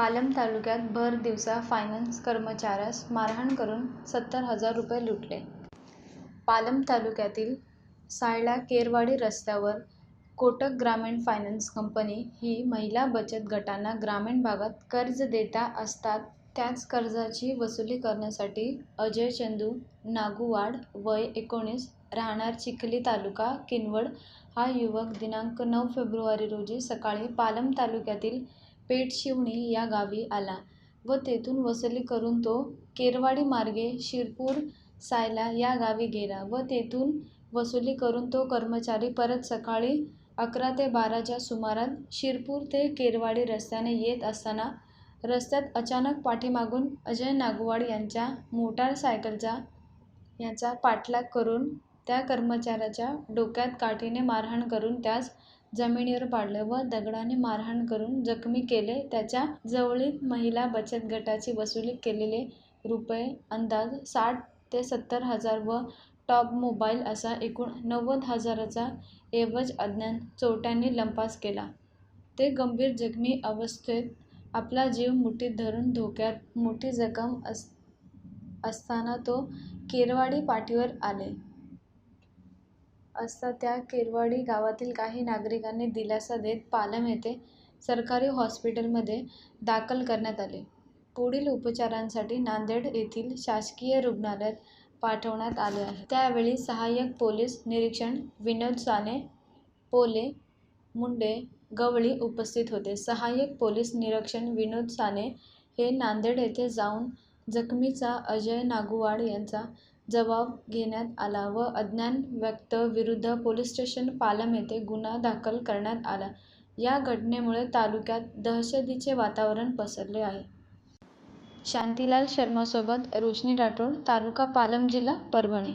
पालम तालुक्यात भर दिवसा फायनान्स कर्मचाऱ्यास मारहाण करून सत्तर हजार रुपये लुटले. पालम तालुक्यातील सायडा केरवाडी रस्त्यावर कोटक ग्रामीण फायनान्स कंपनी ही महिला बचत गटांना ग्रामीण भागात कर्ज देता असतात. त्याच कर्जाची वसुली करण्यासाठी अजय चंदू नागुवाड, वय एकोणीस, राहणार चिखली तालुका किनवड हा युवक दिनांक नऊ फेब्रुवारी रोजी सकाळी पालम तालुक्यातील पेठशिवणी या गावी आला व तेथून वसुली करून तो केरवाडी मार्गे शिरपूर सायला या गावी गेला व तेथून वसुली करून तो कर्मचारी परत सकाळी अकरा ते बाराच्या सुमारात शिरपूर ते केरवाडी रस्त्याने येत असताना रस्त्यात अचानक पाठीमागून अजय नागवाड यांच्या मोटारसायकलचा याचा पाठलाग करून त्या कर्मचाऱ्याच्या डोक्यात काठीने मारहाण करून त्यास जमिनीवर पाडले व दगडाने मारहाण करून जखमी केले. त्याच्या जवळील महिला बचत गटाची वसुली केलेले रुपये अंदाज साठ ते सत्तर हजार व टॉप मोबाईल असा एकूण नव्वद हजाराचा ऐवज अज्ञान चोरट्यांनी लंपास केला. ते गंभीर जखमी अवस्थेत आपला जीव मुठीत धरून धोक्यात मोठी जखम अस असताना तो केरवाडी पाटीवर आले असता त्या केरवाडी गावातील काही नागरिकांनी दिलासा देत पालम येथे सरकारी हॉस्पिटलमध्ये दाखल करण्यात आले. पुढील उपचारांसाठी नांदेड येथील शासकीय रुग्णालयात पाठवण्यात आले आहे. त्यावेळी सहाय्यक पोलीस निरीक्षण विनोद साने, पोले, मुंडे, गवळी उपस्थित होते. सहाय्यक पोलीस निरीक्षण विनोद साने हे नांदेड येथे जाऊन जखमीचा अजय नागुवाड यांचा जबाब घेण्यात आला व अज्ञान व्यक्त विरुद्ध पोलीस स्टेशन पालम येथे गुन्हा दाखल करण्यात आला. या घटनेमुळे तालुक्यात दहशतीचे वातावरण पसरले आहे. शांतीलाल शर्मासोबत रोशनी राठोड, तालुका पालम जिल्हा परभणी.